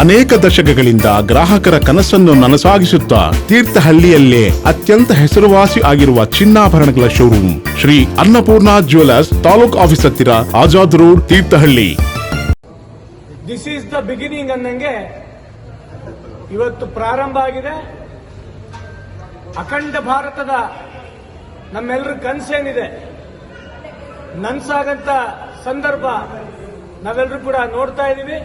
ಅನೇಕ ದಶಕಗಳಿಂದ ಗ್ರಾಹಕರ ಕನಸನ್ನು ನನಸಾಗಿಸುತ್ತಾ ತೀರ್ಥಹಳ್ಳಿಯಲ್ಲೇ ಅತ್ಯಂತ ಹೆಸರುವಾಸಿ ಆಗಿರುವ ಚಿನ್ನಾಭರಣಗಳ showroom Shri Annapurna jewellers taluk office ಹತ್ತಿರ Azad road, Thirthahalli. This is the beginning ಅನ್ನಂಗೆ ಇವತ್ತು ಪ್ರಾರಂಭ ಆಗಿದೆ. ಅಖಂಡ ಭಾರತದ ನಮ್ಮೆಲ್ಲರ ಕನಸೇನಿದೆ. ನನ್ಸಾಗಂತ ಸಂದರ್ಭ ನಾವೆಲ್ಲರೂ ಕೂಡ ನೋಡ್ತಾ ಇದ್ದೀವಿ.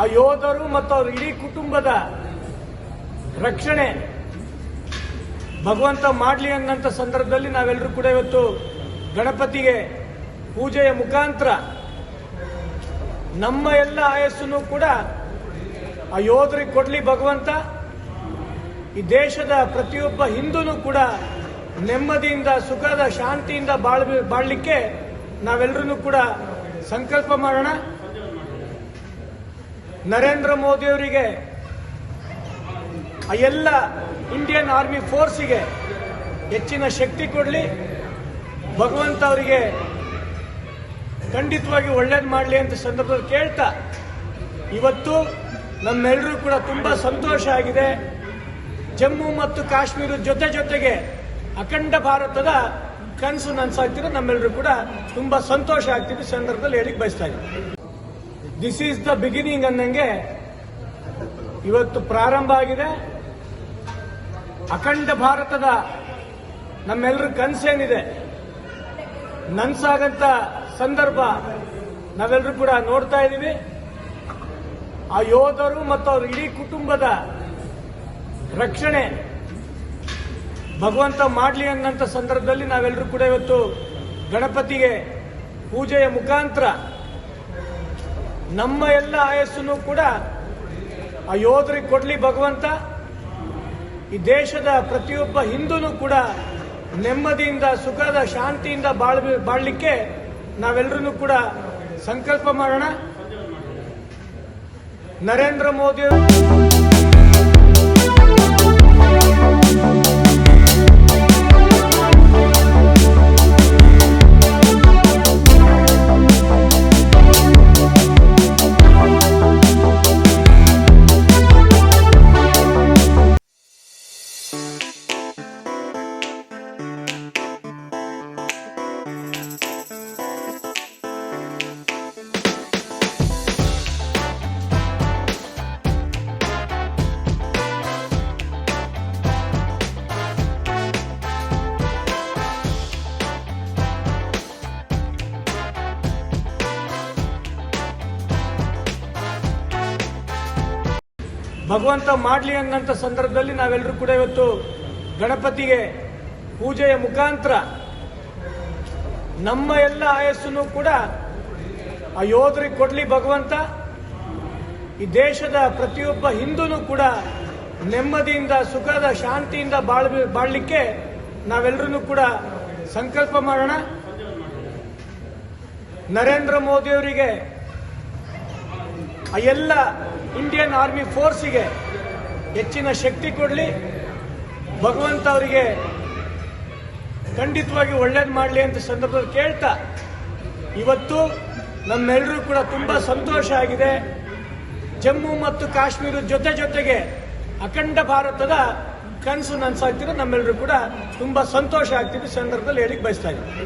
ಆ ಯೋಧರು ಮತ್ತು ಅವ್ರ ಇಡೀ ಕುಟುಂಬದ ರಕ್ಷಣೆ ಭಗವಂತ ಮಾಡಲಿ ಅನ್ನಂತ ಸಂದರ್ಭದಲ್ಲಿ ನಾವೆಲ್ಲರೂ ಕೂಡ ಇವತ್ತು ಗಣಪತಿಗೆ ಪೂಜೆಯ ಮುಖಾಂತರ ನಮ್ಮ ಎಲ್ಲ ಆಯಸ್ಸನ್ನು ಕೂಡ ಆ ಯೋಧರಿಗೆ ಕೊಡಲಿ ಭಗವಂತ. ಈ ದೇಶದ ಪ್ರತಿಯೊಬ್ಬ ಹಿಂದೂನು ಕೂಡ ನೆಮ್ಮದಿಯಿಂದ, ಸುಖದ, ಶಾಂತಿಯಿಂದ ಬಾಳ್ ಬಾಳಲಿಕ್ಕೆ ನಾವೆಲ್ಲರೂ ಕೂಡ ಸಂಕಲ್ಪ ಮಾಡೋಣ. ನರೇಂದ್ರ ಮೋದಿಯವರಿಗೆ ಆ ಎಲ್ಲ ಇಂಡಿಯನ್ ಆರ್ಮಿ ಫೋರ್ಸಿಗೆ ಹೆಚ್ಚಿನ ಶಕ್ತಿ ಕೊಡಲಿ. ಭಗವಂತ ಅವರಿಗೆ ಖಂಡಿತವಾಗಿ ಒಳ್ಳೇದು ಮಾಡಲಿ ಅಂತ ಸಂದರ್ಭದಲ್ಲಿ ಕೇಳ್ತಾ, ಇವತ್ತು ನಮ್ಮೆಲ್ಲರೂ ಕೂಡ ತುಂಬ ಸಂತೋಷ ಆಗಿದೆ. ಜಮ್ಮು ಮತ್ತು ಕಾಶ್ಮೀರದ ಜೊತೆ ಜೊತೆಗೆ ಅಖಂಡ ಭಾರತದ ಕನಸು ನನ್ಸಾಗ್ತಿರೋ ನಮ್ಮೆಲ್ಲರೂ ಕೂಡ ತುಂಬ ಸಂತೋಷ ಆಗ್ತಿದ್ದು ಸಂದರ್ಭದಲ್ಲಿ ಹೇಳಿಕ್ ಬಯಸ್ತಾ ಇದ್ದೀನಿ. ದಿಸ್ ಈಸ್ ದ ಬಿಗಿನಿಂಗ್ ಅನ್ನಂಗೆ ಇವತ್ತು ಪ್ರಾರಂಭ ಆಗಿದೆ. ಅಖಂಡ ಭಾರತದ ನಮ್ಮೆಲ್ಲರ ಕನಸೇನಿದೆ. ನನ್ಸಾಗಂತ ಸಂದರ್ಭ ನಾವೆಲ್ಲರೂ ಕೂಡ ನೋಡ್ತಾ ಇದ್ದೀವಿ. ಆ ಯೋಧರು ಮತ್ತು ಅವ್ರ ಇಡೀ ಕುಟುಂಬದ ರಕ್ಷಣೆ ಭಗವಂತ ಮಾಡಲಿ ಅನ್ನಂತ ಸಂದರ್ಭದಲ್ಲಿ ನಾವೆಲ್ಲರೂ ಕೂಡ ಇವತ್ತು ಗಣಪತಿಗೆ ಪೂಜೆಯ ಮುಖಾಂತರ ನಮ್ಮ ಎಲ್ಲ ಆಯಸ್ಸನ್ನು ಕೂಡ ಆ ಯೋಧರಿಗೆ ಕೊಡ್ಲಿ ಭಗವಂತ. ಈ ದೇಶದ ಪ್ರತಿಯೊಬ್ಬ ಹಿಂದೂನು ಕೂಡ ನೆಮ್ಮದಿಯಿಂದ, ಸುಖದ ಶಾಂತಿಯಿಂದ ಬಾಳ್ ಬಾಳ್ಲಿಕ್ಕೆ ನಾವೆಲ್ಲರೂ ಕೂಡ ಸಂಕಲ್ಪ ಮಾಡೋಣ. ನರೇಂದ್ರ ಮೋದಿ ಭಗವಂತ ಮಾಡಲಿ ಅನ್ನೋಂಥ ಸಂದರ್ಭದಲ್ಲಿ ನಾವೆಲ್ಲರೂ ಕೂಡ ಇವತ್ತು ಗಣಪತಿಗೆ ಪೂಜೆಯ ಮುಖಾಂತರ ನಮ್ಮ ಎಲ್ಲ ಆಯಸ್ಸನ್ನು ಕೂಡ ಆ ಯೋಧರಿಗೆ ಕೊಡಲಿ ಭಗವಂತ. ಈ ದೇಶದ ಪ್ರತಿಯೊಬ್ಬ ಹಿಂದೂನು ಕೂಡ ನೆಮ್ಮದಿಯಿಂದ, ಸುಖದ ಶಾಂತಿಯಿಂದ ಬಾಳ್ ಬಾಳಲಿಕ್ಕೆ ನಾವೆಲ್ಲರೂ ಕೂಡ ಸಂಕಲ್ಪ ಮಾಡೋಣ. ನರೇಂದ್ರ ಮೋದಿಯವರಿಗೆ ಆ ಎಲ್ಲ ಇಂಡಿಯನ್ ಆರ್ಮಿ ಫೋರ್ಸಿಗೆ ಹೆಚ್ಚಿನ ಶಕ್ತಿ ಕೊಡಲಿ. ಭಗವಂತ ಅವರಿಗೆ ಖಂಡಿತವಾಗಿ ಒಳ್ಳೇದು ಮಾಡಲಿ ಅಂತ ಸಂದರ್ಭದಲ್ಲಿ ಕೇಳ್ತಾ, ಇವತ್ತು ನಮ್ಮೆಲ್ಲರೂ ಕೂಡ ತುಂಬ ಸಂತೋಷ ಆಗಿದೆ. ಜಮ್ಮು ಮತ್ತು ಕಾಶ್ಮೀರ ಜೊತೆ ಜೊತೆಗೆ ಅಖಂಡ ಭಾರತದ ಕನಸು ನನಸಾಗ್ತಿದೆ ನಮ್ಮೆಲ್ಲರೂ ಕೂಡ ತುಂಬ ಸಂತೋಷ ಆಗ್ತಿದೆ ಸಂದರ್ಭದಲ್ಲಿ ಹೇಳಿಕ್ ಬಯಸ್ತಾ ಇದ್ದೀನಿ.